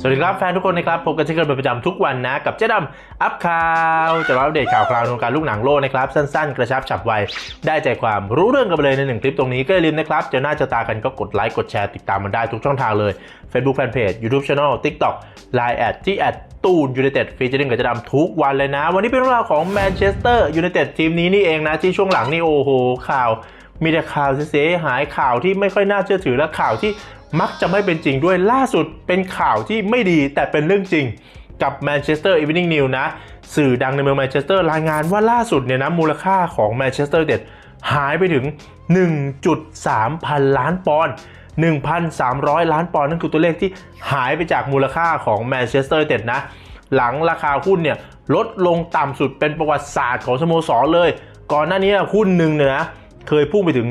สวัสดีครับแฟนทุกคนนะครับพบกันเช่นเคยเป็นประจำทุกวันนะ กับเจ๊ดำอัพข่าวจะมาอัปเดตข่าวคราวในวงการลูกหนังโลกนะครับ สั้นๆ กระชับฉับไว ได้ใจความรู้เรื่องกันไปเลยในหนึ่งคลิปตรงนี้ก็อย่าลืมนะครับเจะหน้าเจะตากันก็กดไลค์กดแชร์ติดตามมันได้ทุกช่องทางเลย Facebook Fanpage YouTube Channel TikTok Line แอดที่แอดตูนยูไนเต็ดฟีเจอริ่งกับเจะดำทุกวันเลยนะ วันนี้เป็นเรื่องราวของแมนเชสเตอร์ยูไนเต็ดทีมนี้นี่เองนะที่ช่วงหลังนี่โอ้โหข่าว มีแต่ข่าวเสียหายข่าวที่ไม่ค่อยน่าเชื่อถือและข่าวที่มักจะไม่เป็นจริงด้วยล่าสุดเป็นข่าวที่ไม่ดีแต่เป็นเรื่องจริงกับ Manchester Evening News นะ สื่อดังในเมืองแมนเชสเตอร์รายงานว่าล่าสุดเนี่ยนะมูลค่าของแมนเชสเตอร์เด็ดหายไปถึง 1.3 พันล้านปอนด์1,300 ล้านปอนด์นั่นคือตัวเลขที่หายไปจากมูลค่าของแมนเชสเตอร์เด็ดนะ หลังราคาหุ้นเนี่ยลดลงต่ำสุดเป็นประวัติศาสตร์ของสโมสรเลย ก่อนหน้านี้หุ้นหนึ่งเนี่ยนะ เคยพุ่งไปถึง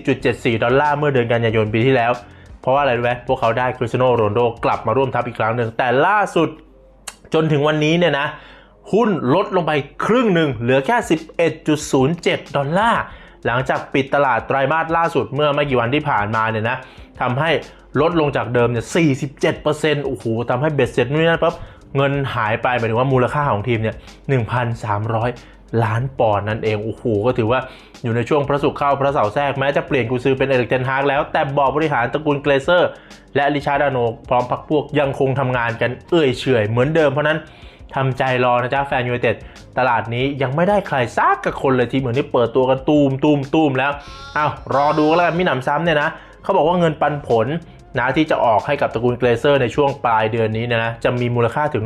20.74 ดอลลาร์เมื่อเดือนกันยายนปีที่แล้ว เพราะว่าอะไรรู้ไหมพวกเขาได้คริสเตียโนโรนโดกลับมาร่วมทัพอีกครั้งหนึ่ง แต่ล่าสุดจนถึงวันนี้เนี่ยนะ หุ้นลดลงไปครึ่งหนึ่งเหลือแค่ 11.07 ดอลลาร์ หลังจากปิดตลาดไตรมาสล่าสุดเมื่อไม่กี่วันที่ผ่านมาเนี่ยนะทำให้ลดลงจากเดิมเนี่ย 47%โอ้โหทำให้เบ็ดเสร็จนู่นนนั่นปั๊บเงินหายไปหมายถึงว่ามูลค่าของทีมเนี่ย 1,300 ล้านปอนด์นั่นเองโอ้โหก็ถือว่าอยู่ในช่วงพระศุกร์เข้าพระเสาร์แทรกแม้จะเปลี่ยนกุซือเป็นเอริกเทนฮากแล้วแต่บอร์ดบริหารตระกูลเกรเซอร์ และริชาร์ดอาโนพร้อมพักพวกยังคงทำงานกันเอื่อยเฉยเหมือนเดิมเพราะนั้นทำใจรอนะจ๊ะแฟนยูไนเต็ดตลาดนี้ยังไม่ได้ใครซักกับคนเลยทีเหมือนที่เปิดตัวกันตูมตูมตูมแล้วอ้าวรอดูก็แล้วกันมิหนำซ้ำเนี่ยนะเขาบอกว่าเงินปันผล นะที่จะออกให้กับตระกูลเกรเซอร์ในช่วงปลายเดือนนี้นยนะจะมีมูลค่าถึง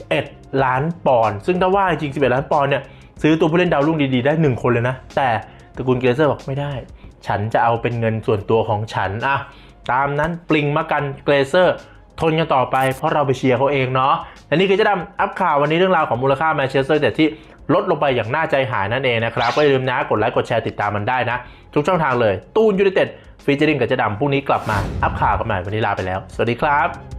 11 ล้านปอนด์ซึ่งถ้าว่าจริง 11 ล้านปอนด์เนี่ยซื้อตัวผู้เล่นดาวรุ่งดีๆได้ 1 คนเลยนะ แต่ตระกูลเกรเซอร์บอกไม่ได้ ฉันจะเอาเป็นเงินส่วนตัวของฉันอะตามนั้นปลิงมากันเกรเซอร์ ทนกันต่อไปเพราะเราไปเชียร์เขาเองเนาะและนี่คือเจะดำอัพข่าววันนี้เรื่องราวของมูลค่าแมนเชสเตอร์แต่ที่ลดลงไปอย่างน่าใจหายนั่นเองนะครับก็อย่าลืมนะกดไลค์กดแชร์ติดตามมันได้นะ ทุกช่องทางเลย ตูนยูไนเต็ดฟีเจอริงกับเจะดำพรุ่งนี้กลับมาอัพข่าวกันใหม่วันนี้ลาไปแล้ว สวัสดีครับ